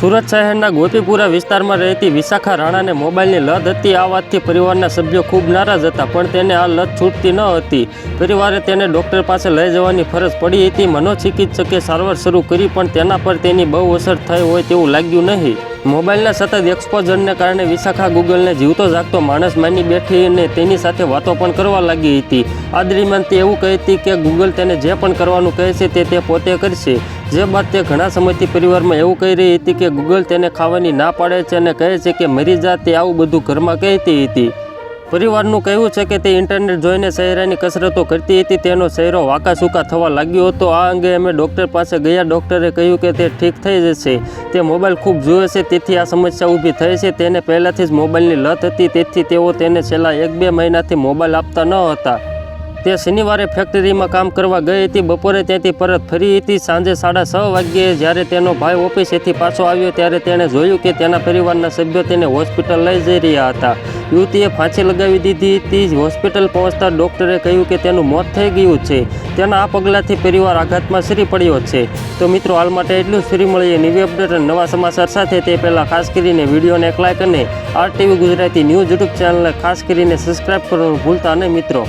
સુરત શહેરના ગોપીપુરા વિસ્તારમાં રહેતી વિશાખા રાણાને મોબાઈલની લત હતી. આ વાતથી પરિવારના સભ્યો ખૂબ નારાજ હતા, પણ તેને આ લત છૂટતી ન હતી. પરિવારે તેને ડૉક્ટર પાસે લઈ જવાની ફરજ પડી હતી. મનોચિકિત્સકે સારવાર શરૂ કરી, પણ તેના પર તેની બહુ અસર થઈ હોય તેવું લાગ્યું નહીં. મોબાઈલના સતત એક્સપોઝરને કારણે વિશાખા ગૂગલને જીવતો જાગતો માણસ માની બેઠી અને તેની સાથે વાતો પણ કરવા લાગી હતી. આ દરમિયાન તે એવું કહી હતી કે ગૂગલ તેને જે પણ કરવાનું કહે છે તે તે પોતે કરશે. જે બાદ તે ઘણા સમયથી પરિવારમાં એવું કહી રહી હતી કે ગૂગલ તેને ખાવાની ના પાડે છે અને કહે છે કે મરી જા, તે આવું બધું ઘરમાં કહેતી હતી. પરિવારનું કહેવું છે કે તે ઇન્ટરનેટ જોઈને ચહેરાની કસરતો કરતી હતી, તેનો ચહેરો વાંકા સૂકા થવા લાગ્યો હતો. આ અંગે અમે ડૉક્ટર પાસે ગયા. ડૉક્ટરે કહ્યું કે તે ઠીક થઈ જશે. તે મોબાઈલ ખૂબ જુએ છે, તેથી આ સમસ્યા ઊભી થઈ છે. તેને પહેલાંથી જ મોબાઈલની લત હતી, તેથી તેઓ તેને છેલ્લા એક બે મહિનાથી મોબાઈલ આપતા ન હતા. તે શનિવારે ફેક્ટરીમાં કામ કરવા ગઈ હતી. બપોરે ત્યાંથી પરત ફરી હતી. સાંજે સાડા છ વાગ્યે જ્યારે તેનો ભાઈ ઓફિસેથી પાછો આવ્યો ત્યારે તેણે જોયું કે તેના પરિવારના સભ્યો તેને હોસ્પિટલ લઈ જઈ રહ્યા હતા. યુવતીએ ફાંસી લગાવી દીધી હતી. હોસ્પિટલ પહોંચતા ડૉક્ટરે કહ્યું કે તેનું મોત થઈ ગયું છે. તેના આ પગલાંથી પરિવાર આઘાતમાં સરી પડ્યો છે. તો મિત્રો, હાલ માટે એટલું ફરી મળીએ નવી અપડેટ અને નવા સમાચાર સાથે. તે પહેલાં ખાસ કરીને વિડીયોને એક લાઇક અને આરટીવી ગુજરાતી ન્યૂઝ યુટ્યુબ ચેનલને ખાસ કરીને સબસ્ક્રાઈબ કરવાનું ભૂલતા નહીં મિત્રો.